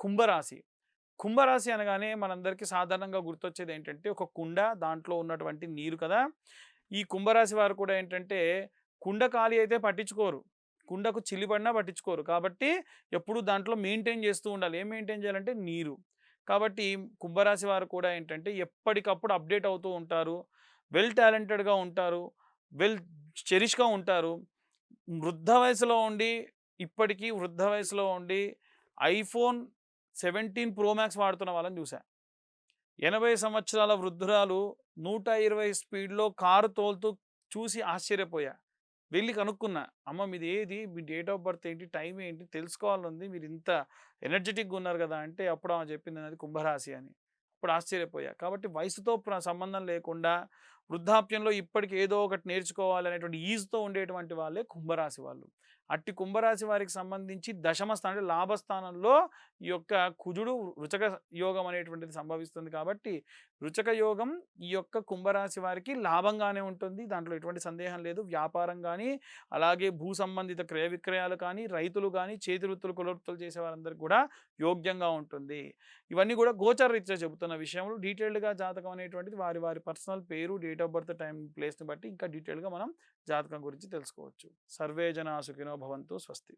కుంభరాశి. కుంభరాశి అనగానే మనందరికీ సాధారణంగా గుర్తొచ్చేది ఏంటంటే ఒక కుండ దాంట్లో ఉన్నటువంటి నీరు కదా! ఈ కుంభరాశి వారు కూడా ఏంటంటే కుండ ఖాళీ అయితే పట్టించుకోరు. కుండకు చిల్లిపడినా పట్టించుకోరు. కాబట్టి ఎప్పుడు దాంట్లో మెయింటైన్ చేస్తూ ఉండాలి. ఏం మెయింటైన్ చేయాలంటే నీరు. కాబట్టి కుంభరాశి వారు కూడా ఏంటంటే ఎప్పటికప్పుడు అప్డేట్ అవుతూ ఉంటారు. వెల్ టాలెంటెడ్గా ఉంటారు. వెల్ చెరిష్గా ఉంటారు. వృద్ధ వయసులో ఉండి ఇప్పటికీ వృద్ధ వయసులో ఉండి ఐఫోన్ సెవెంటీన్ ప్రో మ్యాక్స్ వాడుతున్న వాళ్ళని చూసా ఎనభై సంవత్సరాల వృద్ధురాలు నూట ఇరవై స్పీడ్లో కారు తోలుతూ చూసి ఆశ్చర్యపోయా. వెళ్ళి కనుక్కున్నా అమ్మ మీది ఏది? మీ డేట్ ఆఫ్ బర్త్ ఏంటి? టైం ఏంటి? తెలుసుకోవాలని మీరు ఇంత ఎనర్జెటిక్గా ఉన్నారు కదా అంటే అప్పుడు ఆమె చెప్పింది అనేది కుంభరాశి అని. అప్పుడు ఆశ్చర్యపోయా. కాబట్టి వయసుతో సంబంధం లేకుండా వృద్ధాప్యంలో ఇప్పటికి ఏదో ఒకటి నేర్చుకోవాలి అనేటువంటి ఈజ్తో ఉండేటువంటి వాళ్ళే కుంభరాశి వాళ్ళు. అట్టి కుంభరాశి వారికి సంబంధించి దశమ స్థానం అంటే లాభస్థానంలో ఈ యొక్క కుజుడు రుచక యోగం అనేటువంటిది సంభవిస్తుంది కాబట్టి రుచక యోగం ఈ యొక్క కుంభరాశి వారికి లాభంగానే ఉంటుంది. దాంట్లో ఎటువంటి సందేహం లేదు. వ్యాపారం కానీ అలాగే భూ సంబంధిత క్రయ విక్రయాలు కానీ రైతులు కానీ చేతి వృత్తులు కులవృత్తులు చేసే వారందరికీ కూడా యోగ్యంగా ఉంటుంది. ఇవన్నీ కూడా గోచర రీత్యా చెబుతున్న విషయంలో డీటెయిల్డ్గా జాతకం అనేటువంటిది వారి వారి పర్సనల్ పేరు డేట్ ఆఫ్ బర్త్ టైం ప్లేస్ని బట్టి ఇంకా డీటెయిల్గా మనం జాతకం గురించి తెలుసుకోవచ్చు. సర్వే జనా సుఖినో భవంతు స్వస్తి.